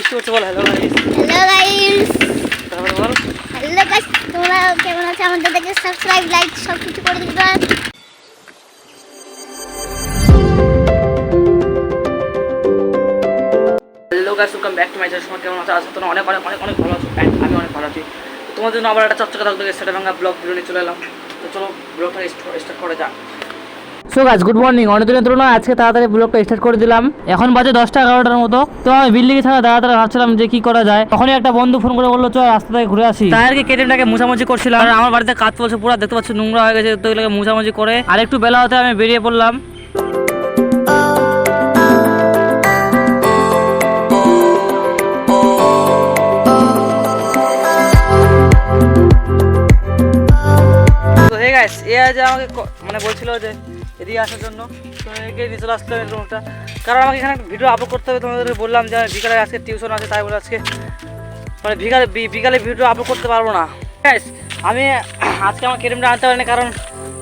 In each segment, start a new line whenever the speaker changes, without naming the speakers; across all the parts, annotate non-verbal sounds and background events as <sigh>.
বৃষ্টি করছে বল হ্যালো গাইস
হ্যালো গাইস
তারপরে বল।
হ্যালো গাইস তোমরা কেমন আছো? আমাদের দেখে সাবস্ক্রাইব লাইক সব কিছু করে দিবা।
Hello guys welcome back to my channel কেমন আছো? আজকে তোমরা অনেক অনেক অনেক অনেক ভালো আছো। And আমি অনেক ভালো আছি। তোমাদের জন্য আবার একটা চচ্চকা থাকতে সেটা ভাঙা ব্লগ ভিডিও নিয়ে চলে এলাম। তো চলো ব্লগটা স্টার্ট করা যাক। সো গাছ গুড মর্নিং অনেকদিনের তুলনায় আজকে তাড়াতাড়ি ব্লগটা স্টার্ট করে দিলাম। এখন বাজে দশটা এগারোটার মতো। তো আমি বিল্ডিং দাঁড়া দাঁড়া ভাবছিলাম যে কি করা যায়। তখনই একটা বন্ধু ফোন করে বলল চল রাস্তা থেকে ঘুরে আসি। তাই আর কি কেটিএমটাকে মুছামুছি করছিলাম। আর আমার বাড়িতে কাজ চলছে পুরো দেখতে পাচ্ছি নোংরা হয়ে গেছে তো এগুলোকে মুছামুছি করে আর একটু বেলা হতে আমি বেরিয়ে পড়লাম। গাইস এ আজ আমাকে মানে বলছিল যে এদিকে আসার জন্য। তো একে নিয়ে চলে আসতে হবে রুমটা। কারণ আমাকে এখানে ভিডিও আপলোড করতে হবে তোমাদের বললাম যে বিকালে আজকে টিউশন আছে, তাই বলে আজকে মানে বিকালে বিকালে ভিডিও আপলোড করতে পারব না। গাইস আমি আজকে আমার কেটিএমটা আনতে পারিনি, কারণ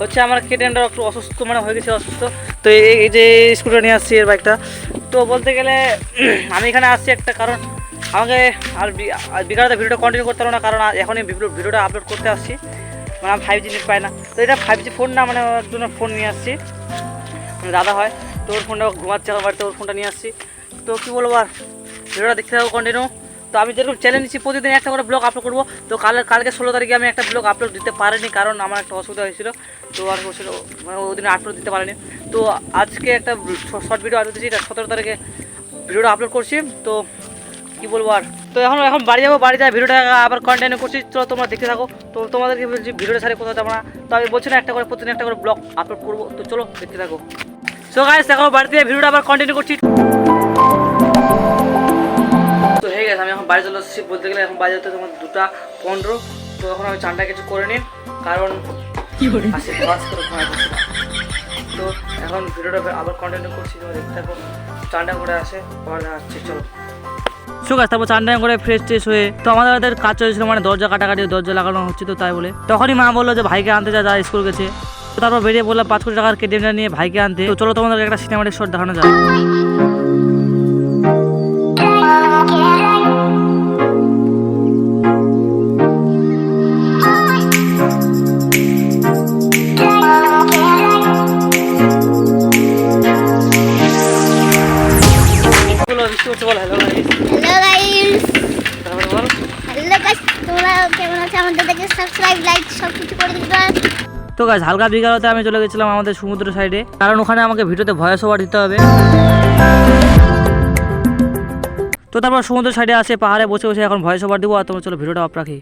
হচ্ছে আমার কেটিএমটা একটু অসুস্থ মানে হয়ে গেছে অসুস্থ। তো এই যে স্কুটার নিয়ে আসছি এর বাইকটা তো বলতে গেলে <clears throat> আমি এখানে আসছি একটা কারণ আমাকে আর বিকালে ভিডিওটা কন্টিনিউ করতে পারব না, কারণ এখনই ভিডিও ভিডিওটা আপলোড করতে আসছি। মানে আমি ফাইভ জি নেট পাই না। তো এটা ফাইভ জি ফোন না মানে জন্য ফোন নিয়ে আসছি। দাদা হয়, তো ওর ফোনটা ঘুমাচ্ছে আমার বাড়িতে, ওর ফোনটা নিয়ে আসছি। তো কী বলব আর? ভিডিওটা দেখতে থাকব কন্টিনিউ তো আমি যেরকম চ্যালেঞ্জ নিচ্ছি, প্রতিদিন একটা করে ব্লগ আপলোড করব। তো কালের কালকে ষোলো তারিখে আমি একটা ব্লগ আপলোড দিতে পারিনি, কারণ আমার একটা অসুবিধা হয়েছিল। তো আর হচ্ছিল মানে ওই দিনে আপলোড দিতে পারিনি। তো আজকে একটা শর্ট ভিডিও আপলোড দিচ্ছি সতেরো তারিখে ভিডিওটা আপলোড করছি। তো কি বলব আর? তো এখন এখন বাড়ি যাব, বাড়ি যাই ভিডিওটা আবার কন্টিনিউ করছি। চলো তোমরা দেখতে থাকো। তো তোমাদেরকে বলছি, ভিডিওটা ছাড়ে কোথাও যাব না। তো আমি বলছি না, একটা করে প্রতিদিন একটা করে ব্লগ আপলোড করব। তো চলো দেখতে থাকো। সো গাইস দেখো বাড়িতে ভিডিওটা আবার কন্টিনিউ করছি। তো হয়ে গেছে আমি এখন বাড়ি চলে এসেছি বলতে গেলে এখন বাড়ি যেতে তোমার দুটা পনেরো। তো এখন আমি চানটা কিছু করে নিন কারণ। তো এখন ভিডিওটা আবার কন্টিনিউ করছি তোমরা দেখতে থাকো চানটা করে আসে আবার দেখাচ্ছি চলো। সো গাছ তারপর চান করে ফ্রেশ ট্রেশ হয়ে তো আমাদের কাজ চলছিল মানে দরজা কাটাকাটি দরজা লাগানো হচ্ছে তো তাই বলে। তখনই মা বলল যে ভাইকে আনতে যা যা স্কুল গেছে। তো তারপর বেরিয়ে বললাম পাঁচ কোটি টাকার কেটিএমটা নিয়ে ভাইকে আনতে। তো চলো তোমাদের একটা সিনেমাটিক শট দেখানো যায় হ্যালো গাইস
তোমরা কেমন আছো? আমাদের সাবস্ক্রাইব লাইক সব কিছু করে দিবা।
তো গাছ হালকা বিকালতে আমি চলে গেছিলাম আমাদের সমুদ্র সাইডে কারণ ওখানে আমাকে ভিডিওতে ভয়েস ওভার দিতে হবে। তো তারপর সমুদ্র সাইডে আসে, পাহাড়ে বসে বসে এখন ভয়েস ওভার দিব, আর তোমরা চলো ভিডিওটা অফ রাখি।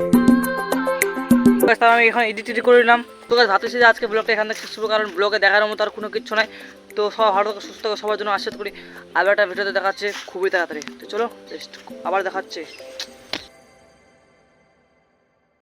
আমি এখন এডিট টেডিট করে নিলাম। তো গাছ ভাবতেছি যে আজকে ব্লগটা এখান থেকে করব, কারণ ব্লগে দেখার মতো আর কোনো কিছু নাই। তো সব ভালো সুস্থ সবার জন্য আশীর্বাদ করি। আবার একটা ভিডিওতে দেখাচ্ছে, খুবই তাড়াতাড়ি। তো চলো আবার দেখাচ্ছে।